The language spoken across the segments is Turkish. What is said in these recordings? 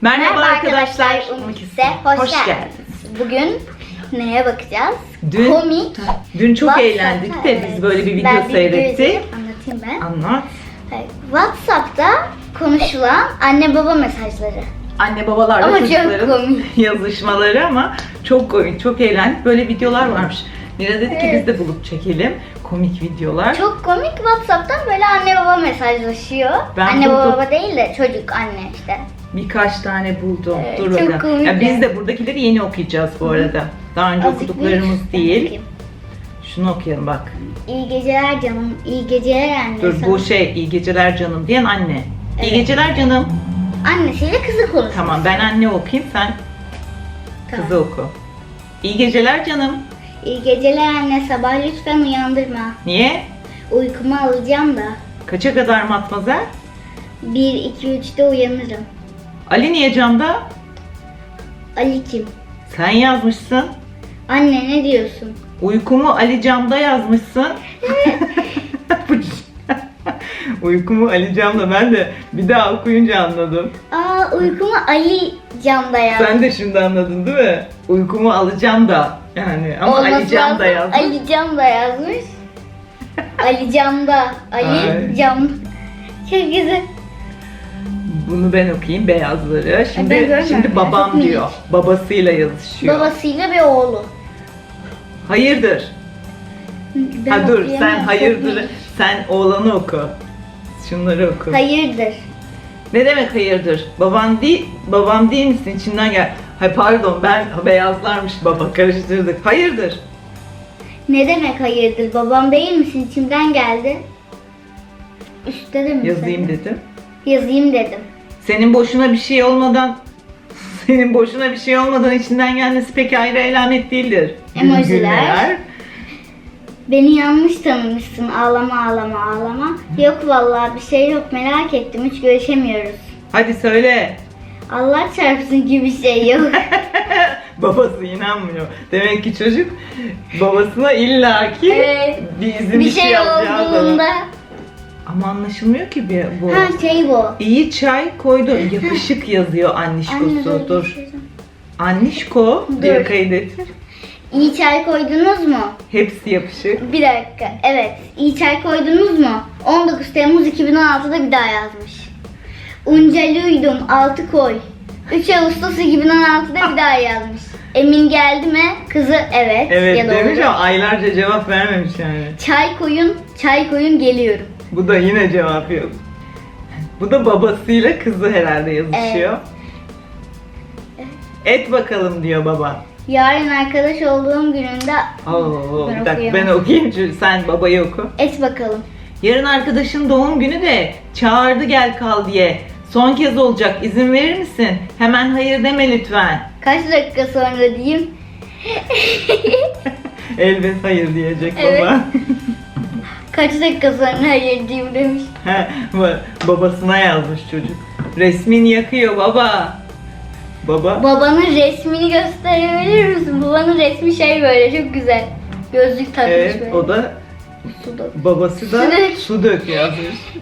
Merhaba, arkadaşlar. Umut'se hoş, geldiniz. Bugün neye bakacağız? Dün, Komik. dün çok WhatsApp'ta- eğlendik de biz böyle bir video Ben seyrettik. Anlatayım ben. Anlat. Evet, WhatsApp'ta konuşulan anne baba mesajları. Anne babalarla Ama çocukların yazışmaları ama çok komik, çok eğlendik. Böyle videolar varmış. Mira dedi ki biz de bulup çekelim komik videolar. Çok komik WhatsApp'tan böyle anne baba mesajlaşıyor. Ben anne baba, buldum. baba değil de çocuk anne işte. Birkaç tane buldum. Evet, Dur çok bakalım. komik Ya biz de buradakileri yeni okuyacağız bu arada. Daha önce Azıcık okuduklarımız büyük. değil. Şunu okuyalım bak. İyi geceler canım. İyi geceler anne. Dur bu sana. şey iyi geceler canım diyen anne. İyi Evet. geceler canım. Annesiyle kızı konuşuyor. Tamam ben anne okuyayım sen kızı oku. İyi geceler canım. İyi geceler anne. Sabah lütfen uyandırma. Niye? Uykumu alacağım da. Kaça kadar matmazel? 1, 2, 3'te uyanırım. Ali niye camda? Ali kim? Sen yazmışsın. Anne ne diyorsun? Uykumu Ali camda yazmışsın. Uykumu Ali camda ben de bir daha okuyunca anladım. Aa uykumu Ali camda yazmış. Sen de şimdi anladın değil mi? Uykumu alacağım da yani ama Olması Ali camda lazım. yazmış. Ali camda yazmış. Ali camda. Ali Ay. cam. Çok güzel. Bunu ben okuyayım beyazları. ben Şimdi görmem şimdi ya, babam diyor. Babasıyla yazışıyor. Babasıyla bir oğlu. Hayırdır? Ben ha dur sen çok hayırdır. Sen oğlanı oku. Şunları oku. Hayırdır. Ne demek hayırdır? Baban değil, babam değil misin? İçinden gel. Hay pardon ben beyazlarmış baba karıştırdık. Hayırdır? Ne demek hayırdır? Babam değil misin? İçimden geldi. Üstte de mi? Yazayım sen? dedim. Yazayım dedim. Senin boşuna bir şey olmadan senin boşuna bir şey olmadan içinden gelmesi pek ayrı alamet değildir. Emojiler. Gülmeler. Beni yanlış tanımışsın. Ağlama ağlama ağlama. Yok vallahi bir şey yok. Merak ettim. Hiç görüşemiyoruz. Hadi söyle. Allah çarpsın ki bir şey yok. Babası inanmıyor. Demek ki çocuk babasına illaki Evet. bir izin bir şey yapacağı zaman. olduğunda. Ama anlaşılmıyor ki bir, bu. Ha şey bu. İyi çay koydu. Yapışık yazıyor annişkosu. Anne, Dur. bir şey- Annişko diye Dur. kaydet. İyi çay koydunuz mu? Hepsi yapışık. Bir dakika. Evet. İyi çay koydunuz mu? 19 Temmuz 2016'da bir daha yazmış. Uncalıydum 6 koy. 3 Ağustos 2016'da bir daha yazmış. Emin geldi mi? Kızı evet. Evet ya da demiş ama aylarca cevap vermemiş yani. Çay koyun, çay koyun geliyorum. Bu da yine cevap yok. Bu da babasıyla kızı herhalde yazışıyor. Et bakalım diyor baba. Yarın arkadaş olduğum gününde Oo, Ben bir dakika ben okuyayım çünkü sen babayı oku. et bakalım. Yarın arkadaşın doğum günü de çağırdı gel kal diye. Son kez olacak izin verir misin? Hemen hayır deme lütfen. Kaç dakika sonra diyeyim? Elbet hayır diyecek Evet. baba. Kaç dakika sonra hayır diyeyim demiş. Babasına yazmış çocuk. Resmin yakıyor baba. Baba. Babanın resmini gösterebilir misin? Babanın resmi şey böyle çok güzel. Gözlük takmış Evet böyle. o da Suda. babası da Su dök. su dök yazmış.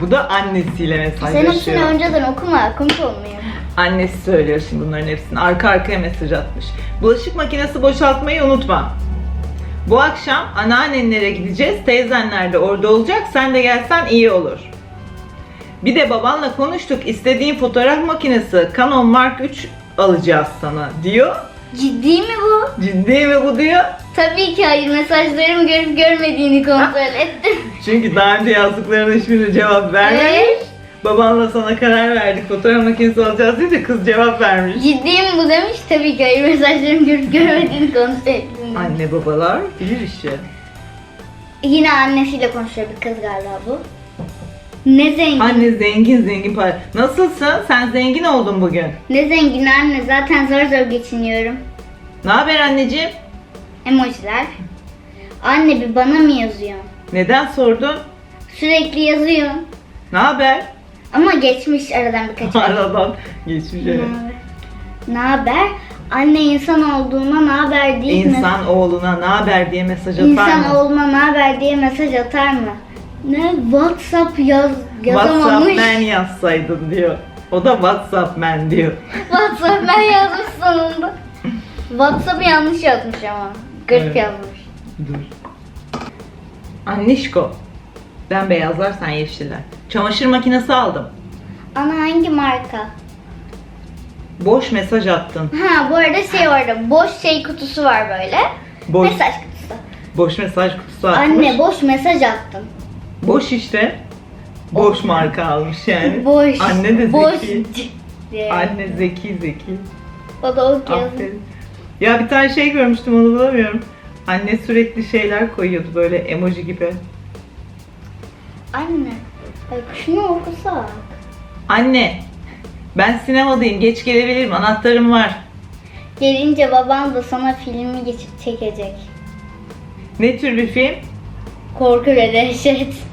Bu da annesiyle Sen hepsini mesajlaşıyor. önceden okuma, komik olmuyor. Annesi söylüyor şimdi bunların hepsini. Arka arkaya mesaj atmış. Bulaşık makinesi boşaltmayı unutma. Bu akşam anneannenlere gideceğiz. Teyzenler de orada olacak. Sen de gelsen iyi olur. Bir de babanla konuştuk. İstediğin fotoğraf makinesi Canon Mark 3 alacağız sana diyor. Ciddi mi bu? Ciddi mi bu diyor. Tabii ki hayır. Mesajlarımı görüp görmediğini kontrol ettim. Çünkü daha önce yazdıklarına hiçbirine cevap vermemiş. Evet. Babanla sana karar verdik fotoğraf makinesi alacağız diye de kız cevap vermiş. Ciddi mi bu demiş. Tabii ki hayır. Mesajlarımı görüp görmediğini kontrol ettim. Anne babalar bilir işi. Yine annesiyle konuşuyor bir kız galiba bu. Ne zengin. Anne zengin zengin para. Nasılsın? Sen zengin oldun bugün. Ne zengin anne. Zaten zor zor geçiniyorum. Ne haber anneciğim? Emojiler. Anne bir bana mı yazıyor? Neden sordun? Sürekli yazıyor. Ne haber? Ama geçmiş aradan birkaç ay. Aradan geçmiş evet. Ne haber? Anne insan olduğuna ne haber deyip İnsan oğluna ne haber diye mesaj atar İnsan mı? oğluna ne haber diye mesaj atar mı? Ne WhatsApp yaz WhatsApp yazamamış. ben yazsaydın diyor. O da WhatsApp man diyor. WhatsApp ben yazmış sonunda. WhatsApp'ı yanlış yazmış ama. Garip Evet. yazmış. Dur. Annişko. Ben beyazlar sen yeşiller. Çamaşır makinesi aldım. Ana hangi marka? Boş mesaj attın. Ha bu arada şey orada boş şey kutusu var böyle. Boş, Mesaj kutusu. boş mesaj kutusu atmış. Anne boş mesaj attım. Boş işte. Boş marka almış yani. Boş. Anne de boş. zeki. Anne zeki zeki. O da yazmış. Aferin. Ya bir tane şey görmüştüm onu bulamıyorum. Anne sürekli şeyler koyuyordu böyle emoji gibi. Anne. Ay şunu okusak. Anne ben sinemadayım geç gelebilirim anahtarım var. Gelince baban da sana filmi geçip çekecek. Ne tür bir film? Korku ve dehşet.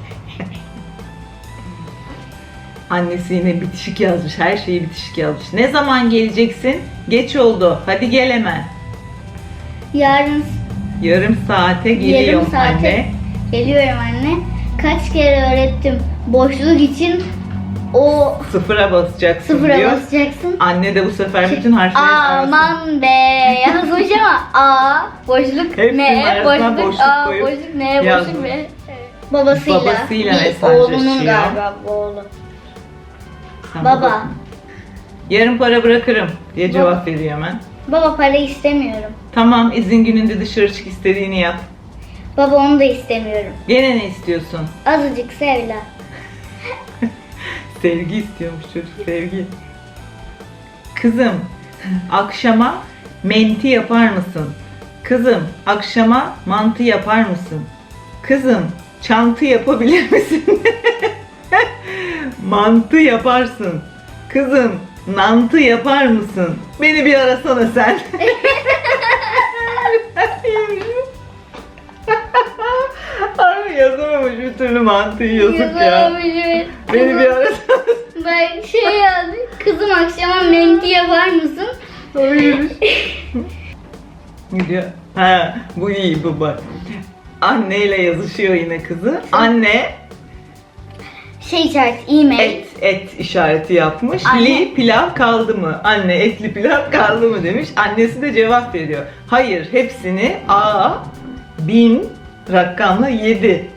Annesi yine bitişik yazmış. Her şeyi bitişik yazmış. Ne zaman geleceksin? Geç oldu. Hadi gel hemen. Yarın Yarım saate geliyorum yarım saate anne. geliyorum anne. Kaç kere öğrettim. Boşluk için o Sıfıra basacaksın sıfıra diyor. basacaksın. Anne de bu sefer bütün harflerin arasına Aman be yazmış ama A boşluk Hepsinin ne arasına boşluk, boşluk A koyup boşluk ne yazmış. boşluk ne. Babasıyla, Babasıyla bir mesajlaşıyor. oğlunun galiba bu oğlu. Sen Baba. Yarın para bırakırım diye cevap veriyor hemen. Baba para istemiyorum. Tamam izin gününde dışarı çık istediğini yap. Baba onu da istemiyorum. Gene ne istiyorsun? Azıcık sevla. Sevgi istiyormuş çocuk sevgi. Kızım akşama menti yapar mısın? Kızım akşama mantı yapar mısın? Kızım çantı yapabilir misin? mantı yaparsın. Kızım nantı yapar mısın? Beni bir arasana sen. Abi yazamamış bir türlü mantıyı yazık ya. Yazamamışım. Beni bir arasana. Ben şey yazdım. Kızım akşama menti yapar mısın? Hayır. Gidiyor. Ha, bu iyi bu bak. Anneyle yazışıyor yine kızı. Anne Şey işareti e-mail. et et işareti yapmış. Anne. Li pilav kaldı mı? Anne etli pilav kaldı mı demiş. Annesi de cevap veriyor. Hayır hepsini A bin rakamla yedi.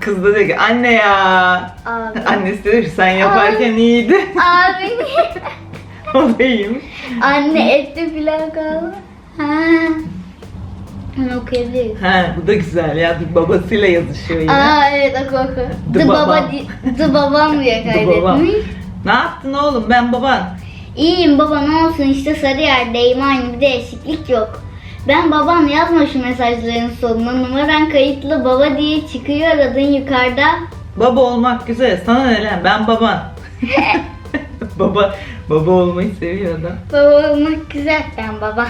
Kız da diyor ki anne ya. Abi. Annesi diyor ki sen yaparken iyiydi. Abi. o da iyiymiş. Anne etli pilav kaldı. Ha. Onu okuyabiliriz. Ha bu da güzel ya. Babasıyla yazışıyor yine. Aa evet oku oku. The The, babam. baba, di- the babam diye kaydetmiş. Ne yaptın oğlum ben baban? İyiyim baba ne olsun işte Sarıyer'deyim aynı bir değişiklik yok. Ben babam yazma şu mesajların sonuna numaran kayıtlı baba diye çıkıyor adın yukarıda. Baba olmak güzel. Sana ne lan? Ben baban. baba baba olmayı seviyor adam. Baba olmak güzel ben baba.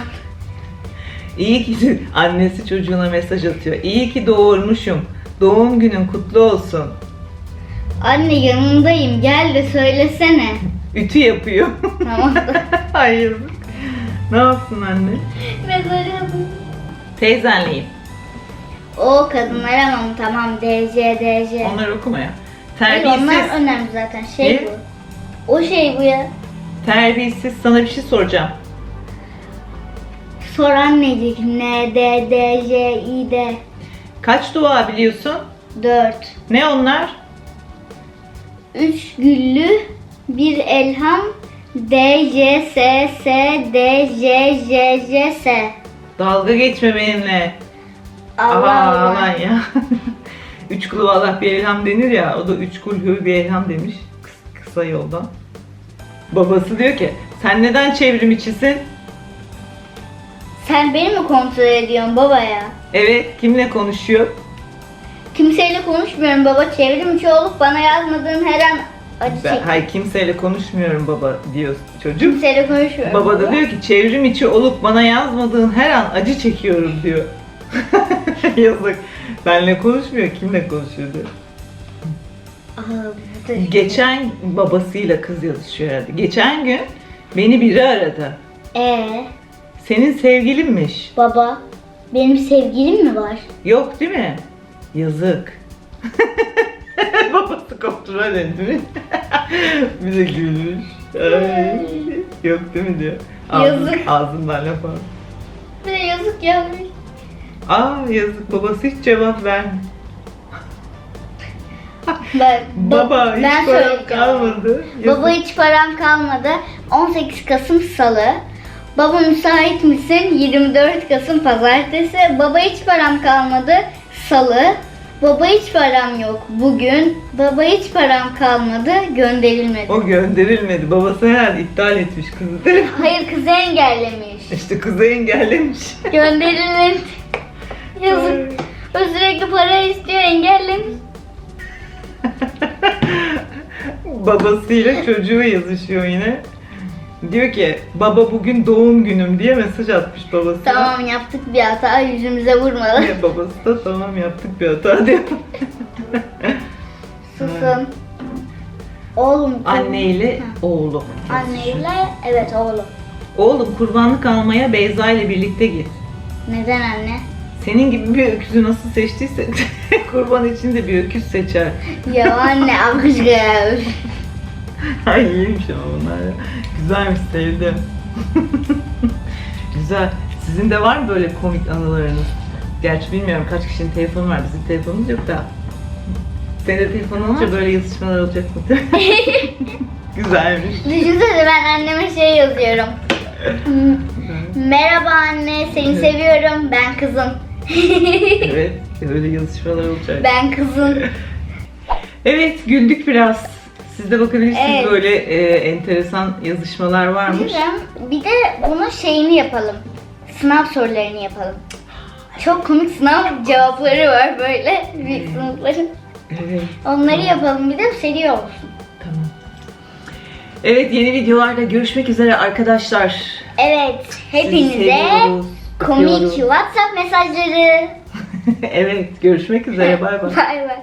İyi ki annesi çocuğuna mesaj atıyor. İyi ki doğurmuşum. Doğum günün kutlu olsun. Anne yanındayım gel de söylesene. Ütü yapıyor. Tamam. Hayır. Ne yapsın anne? Yazın. Teyzenleyim. O kadınlar ama tamam DC DC. Onları okuma ya. Hayır, Terbiyesiz. onlar önemli zaten şey Ne? bu. O şey bu ya. Terbiyesiz sana bir şey soracağım. Sor annecik. N, D, D, J, I, D. Kaç dua biliyorsun? 4. Ne onlar? 3 güllü, bir elham, D, J, S, S, D, J, J, J, S. Dalga geçme benimle. Allah Aa, Allah. aman ya. üç kulu Allah bir elham denir ya. O da üç kul hü bir elham demiş. Kıs- kısa yoldan. Babası diyor ki sen neden çevrim içisin? Sen beni mi kontrol ediyorsun baba ya? Evet kimle konuşuyor? Kimseyle konuşmuyorum baba. Çevrim içi olup bana yazmadığın her an acı Ben, hayır kimseyle konuşmuyorum baba diyor çocuk. Kimseyle konuşmuyorum. Baba da diyor ki çevrim içi olup bana yazmadığın her an acı çekiyorum diyor. Yazık. Benle konuşmuyor kimle konuşuyor diyor. Aa, bu da- Geçen babasıyla kız yazışıyor herhalde. Geçen gün beni biri aradı. Ee, Senin sevgilinmiş. baba benim sevgilim mi var? Yok değil mi? Yazık. Babası kontrol etmiş. bir de gülmüş. Ay, yok değil mi diyor. Ağzın, Yazık. Ağzından laf al. Bir de yazık yazmış. Aa yazık babası hiç cevap vermiyor. Ben, Baba hiç param söyleyeceğim. kalmadı. Baba Yazık. hiç param kalmadı. 18 Kasım Salı. Baba müsait misin? 24 Kasım Pazartesi. Baba hiç param kalmadı. Salı. Baba hiç param yok bugün. Baba hiç param kalmadı. Gönderilmedi. O gönderilmedi. Babası herhalde iptal etmiş kızı. Hayır kızı engellemiş. İşte kızı engellemiş. Gönderilmedi. Yazık. O sürekli para istiyor engellemiş. Babasıyla çocuğu yazışıyor yine. Diyor ki baba bugün doğum günüm diye mesaj atmış babasına. Tamam yaptık bir hata yüzümüze vurmalı. Ya babası da tamam yaptık bir hata diyor. Susun. Oğlum. Anne ile oğlu. Anneyle evet oğlum. Oğlum kurbanlık almaya Beyza ile birlikte git. Neden anne? Senin gibi bir öküzü nasıl seçtiyse kurban için de bir öküz seçer. Ya anne aşkım. Ay iyiymiş ama bunlar ya. Güzelmiş sevdim. Güzel. Sizin de var mı böyle komik anılarınız? Gerçi bilmiyorum kaç kişinin telefonu var. Bizim telefonumuz yok da. Senin de telefonun olunca böyle yazışmalar olacak mı? Güzelmiş. Düşünsene ben anneme şey yazıyorum. Merhaba anne seni Evet. seviyorum ben kızın. evet, böyle yazışmalar olacak. ben kızın. Evet, güldük biraz. Siz de bakabilirsiniz Evet. böyle e, enteresan yazışmalar varmış. Bilirim. Bir de bunun şeyini yapalım. Sınav sorularını yapalım. Çok komik sınav cevapları var böyle büyük sınıfların. Evet, Onları yapalım bir de seri olsun. tamam. Evet, yeni videolarda görüşmek üzere arkadaşlar. Evet, Sizi hepinize seviyoruz, komik öpüyoruz. WhatsApp mesajları. evet, görüşmek üzere. Bay bay. Bay bay.